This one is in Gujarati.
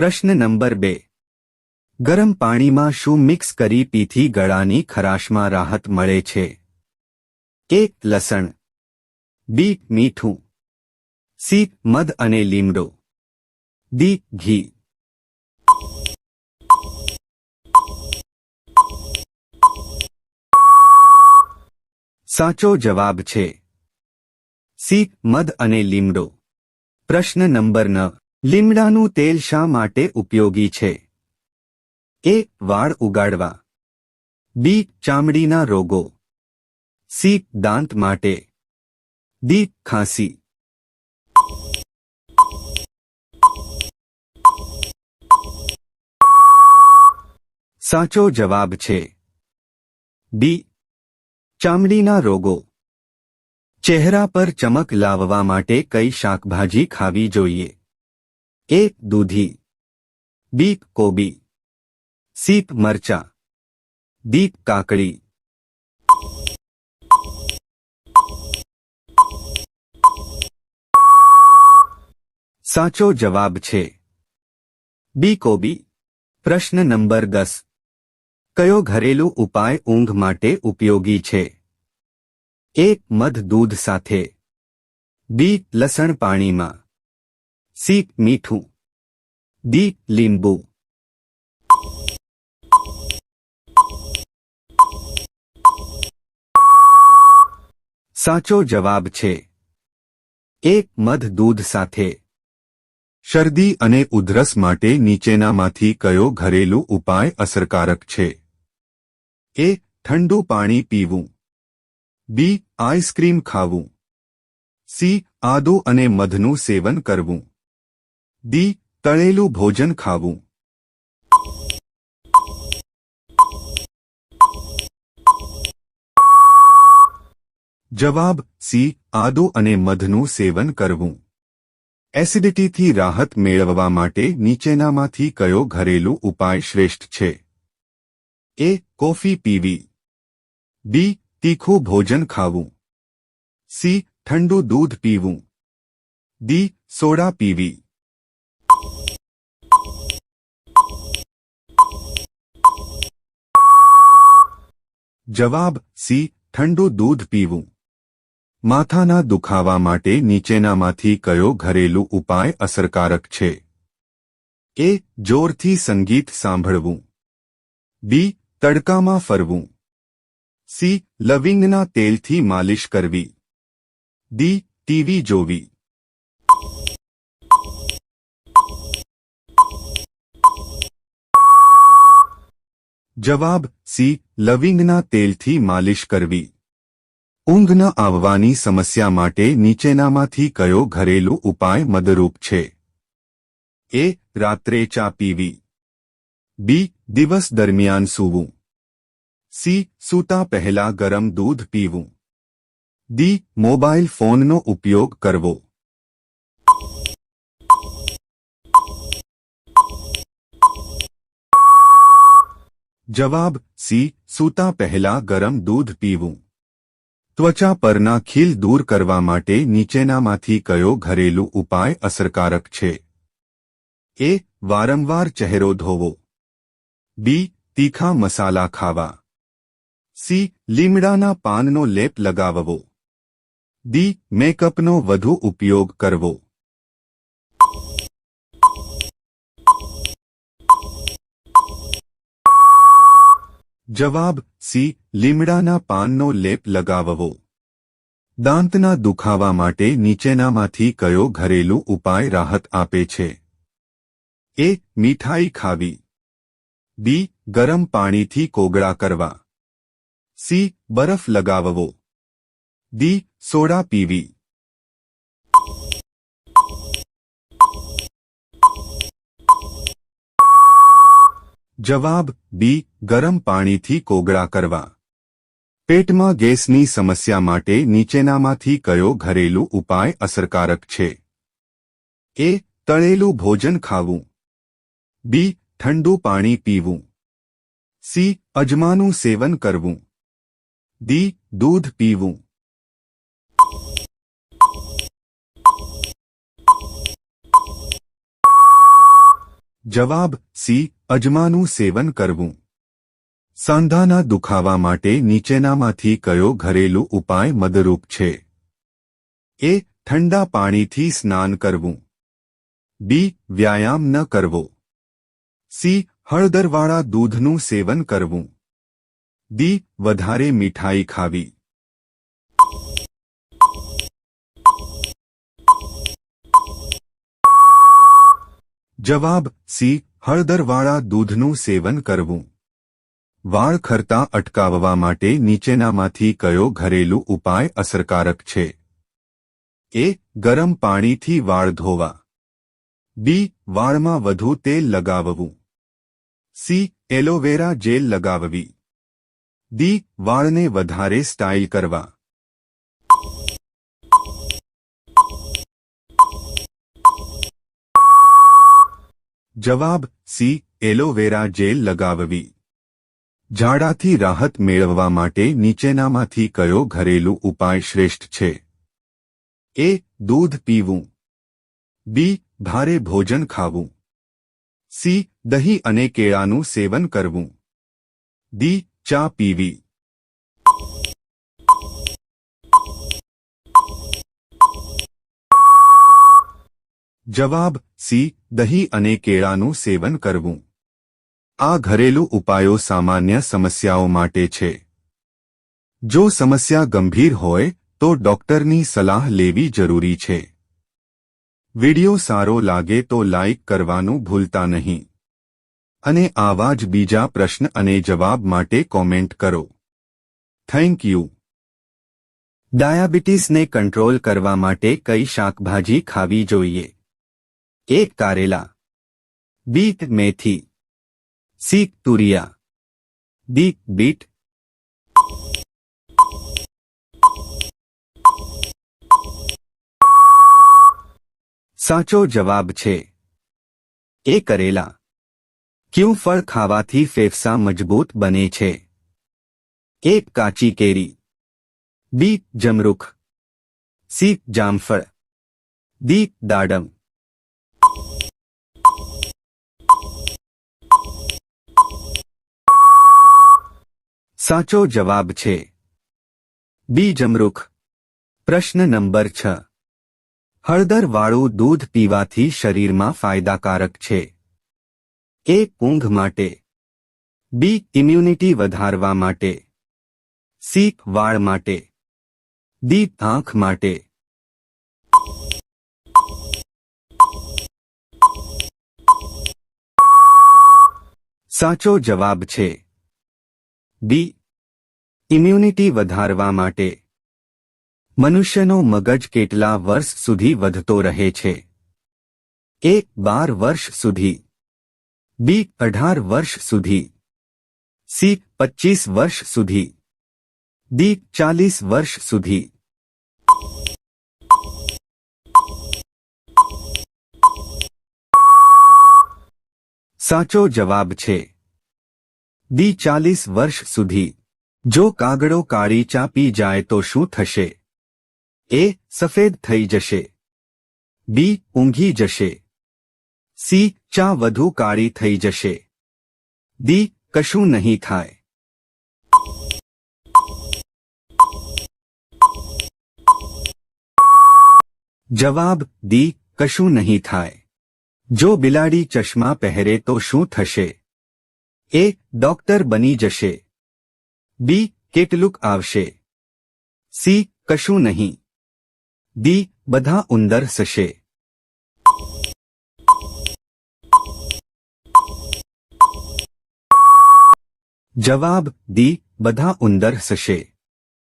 પ્રશ્ન નંબર બે. ગરમ પાણીમાં શું મિક્સ કરી પીથી ગળાની ખરાશમાં રાહત મળે છે? એક લસણ, બી મીઠું, સી મધ અને લીમડો દી ઘી. સાચો જવાબ છે. સી મધ અને લીમડો. પ્રશ્ન નંબર ન લીમડાનું તેલ શા માટે ઉપયોગી છે? એ, વાળ ઉગાડવા. બી, ચામડીના રોગો. સી, દાંત માટે. ડી, ખાંસી. સાચો જવાબ છે. ડી ચામડીના રોગો. ચહેરા પર ચમક લાવવા માટે કઈ શાકભાજી ખાવી જોઈએ? એ દૂધી બી કોબી સીપ મરચા ડી કાકડી સાચો જવાબ છે બી કોબી પ્રશ્ન નંબર દસ કયો ઘરેલું ઉપાય ઊંઘ માટે ઉપયોગી છે એક મધ દૂધ સાથે બી લસણ પાણીમાં સી મીઠું ડી લીંબુ સાચો જવાબ છે. એક મધ દૂધ સાથે. શરદી અને ઉધરસ માટે નીચેનામાંથી કયો ઘરેલું ઉપાય અસરકારક છે? એ, ઠંડુ પાણી પીવું. બી, આઈસ્ક્રીમ ખાવું. સી, આદુ અને મધનું સેવન કરવું. ડી તળેલું ભોજન ખાવું. જવાબ, સી, આદુ અને મધનું સેવન કરવું. એસિડિટીથી રાહત મેળવવા માટે નીચેનામાંથી કયો ઘરેલું ઉપાય શ્રેષ્ઠ છે? એ, કોફી પીવી. બી, તીખું ભોજન ખાવું. સી, ઠંડુ દૂધ પીવું. ડી, સોડા પીવી. જવાબ સી, ઠંડુ દૂધ પીવું. માથાના દુખાવા માટે નીચેનામાંથી કયો ઘરેલું ઉપાય અસરકારક છે? એ, જોરથી સંગીત સાંભળવું. બી, તડકામાં ફરવું. સી, લવિંગના તેલથી માલિશ કરવી. ડી, ટીવી જોવી. જવાબ સી, લવિંગના તેલથી માલિશ કરવી. ઊંઘ ન આવવાની સમસ્યા માટે નીચેનામાંથી કયો ઘરેલું ઉપાય મદરૂપ છે? એ, રાત્રે ચા પીવી. બી, દિવસ દરમિયાન સૂવું. સી, સૂતા પહેલા ગરમ દૂધ પીવું. ડી, મોબાઈલ ફોનનો ઉપયોગ કરવો. જવાબ, સી, સૂતા પહેલા ગરમ દૂધ પીવું. ત્વચા પરના ખીલ દૂર કરવા માટે નીચેનામાંથી કયો ઘરેલું ઉપાય અસરકારક છે? એ, વારંવાર ચહેરો ધોવો. બી, તીખા મસાલા ખાવા. સી, લીમડાના પાનનો લેપ લગાવવો. ડી, મેકઅપનો વધુ ઉપયોગ કરવો. જવાબ સી, લીમડાના પાનનો લેપ લગાવવો. દાંતના દુખાવા માટે નીચેનામાંથી કયો ઘરેલું ઉપાય રાહત આપે છે? એ, મીઠાઈ ખાવી. બી, ગરમ પાણીથી કોગળા કરવા. સી, બરફ લગાવવો. ડી, સોડા પીવી. જવાબ બી, ગરમ પાણીથી કોગળા કરવા. પેટમાં ગેસની સમસ્યા માટે નીચેનામાંથી કયો ઘરેલું ઉપાય અસરકારક છે? એ, તળેલું ભોજન ખાવું. બી, ઠંડુ પાણી પીવું. સી, અજમાનું સેવન કરવું. ડી, દૂધ પીવું. જવાબ સી, અજમાનું સેવન કરવું. સાંધાના દુખાવા માટે નીચેનામાંથી કયો ઘરેલું ઉપાય મદરૂપ છે? એ, ઠંડા પાણીથી સ્નાન કરવું. બી, વ્યાયામ ન કરવો. સી, હળદરવાળા દૂધનું સેવન કરવું. દી વધારે મીઠાઈ ખાવી. જવાબ સી, હળદરવાળા દૂધનું સેવન કરવું. વાળ ખરતા અટકાવવા માટે નીચેનામાંથી કયો ઘરેલું ઉપાય અસરકારક છે? એ, ગરમ પાણીથી વાળ ધોવા. બી, વાળમાં વધુ તેલ લગાવવું. સી, એલોવેરા જેલ લગાવવી. દી વાળને વધારે સ્ટાઇલ કરવા. જવાબ સી, એલોવેરા જેલ લગાવવી. ઝાડાથી રાહત મેળવવા માટે નીચેનામાંથી કયો ઘરેલું ઉપાય શ્રેષ્ઠ છે? એ, દૂધ પીવું. બી, ભારે ભોજન ખાવું. સી, દહીં અને કેળાનું સેવન કરવું. દી ચા પીવી. જવાબ સી, દહીં અને કેળાનું સેવન કરવું. આ ઘરેલું ઉપાયો સામાન્ય સમસ્યાઓ માટે છે. જો સમસ્યા ગંભીર હોય, તો ડોક્ટરની સલાહ લેવી જરૂરી છે. વિડિયો સારો લાગે તો લાઇક કરવાનું ભૂલતા નહીં. અને આવા જ બીજા પ્રશ્ન અને જવાબ માટે કોમેન્ટ કરો. Thank you. ડાયાબિટીસને કંટ્રોલ કરવા માટે કઈ શાકભાજી ખાવી જોઈએ? એક કારેલા બીટ મેથી સી તુરિયા દી બીટ સાચો જવાબ છે એ કરેલા ક્યું ફળ ખાવાથી ફેફસા મજબૂત બને છે એક કાચી કેરી બી જમરૂખ સી જામફળ દી દાડમ સાચો જવાબ છે. બી જમરૂખ પ્રશ્ન નંબર છ. હળદરવાળું દૂધ પીવાથી શરીરમાં ફાયદાકારક છે. એ ઊંઘ માટે. બી ઇમ્યુનિટી વધારવા માટે. સી વાળ માટે. દી આંખ માટે. સાચો જવાબ છે. બી ઇમ્યુનિટી વધારવા માટે મનુષ્યનો મગજ કેટલા વર્ષ સુધી વધતો રહે છે એ બાર વર્ષ સુધી બી અઢાર વર્ષ સુધી સી પચીસ વર્ષ સુધી દી ચાલીસ વર્ષ સુધી સાચો જવાબ છે દી ચાલીસ વર્ષ સુધી જો કાગડો કાળી ચા પી જાય તો શું થશે એ સફેદ થઈ જશે બી ઊંઘી જશે સી ચા વધુ કાળી થઈ જશે દી કશું નહીં થાય જવાબ દી કશું નહીં થાય જો બિલાડી ચશ્મા પહેરે તો શું થશે એ ડોક્ટર બની જશે બી કેટલુંક આવશે સી કશું નહીં દી બધા ઉંદર સશે જવાબ દી બધા ઉંદર સશે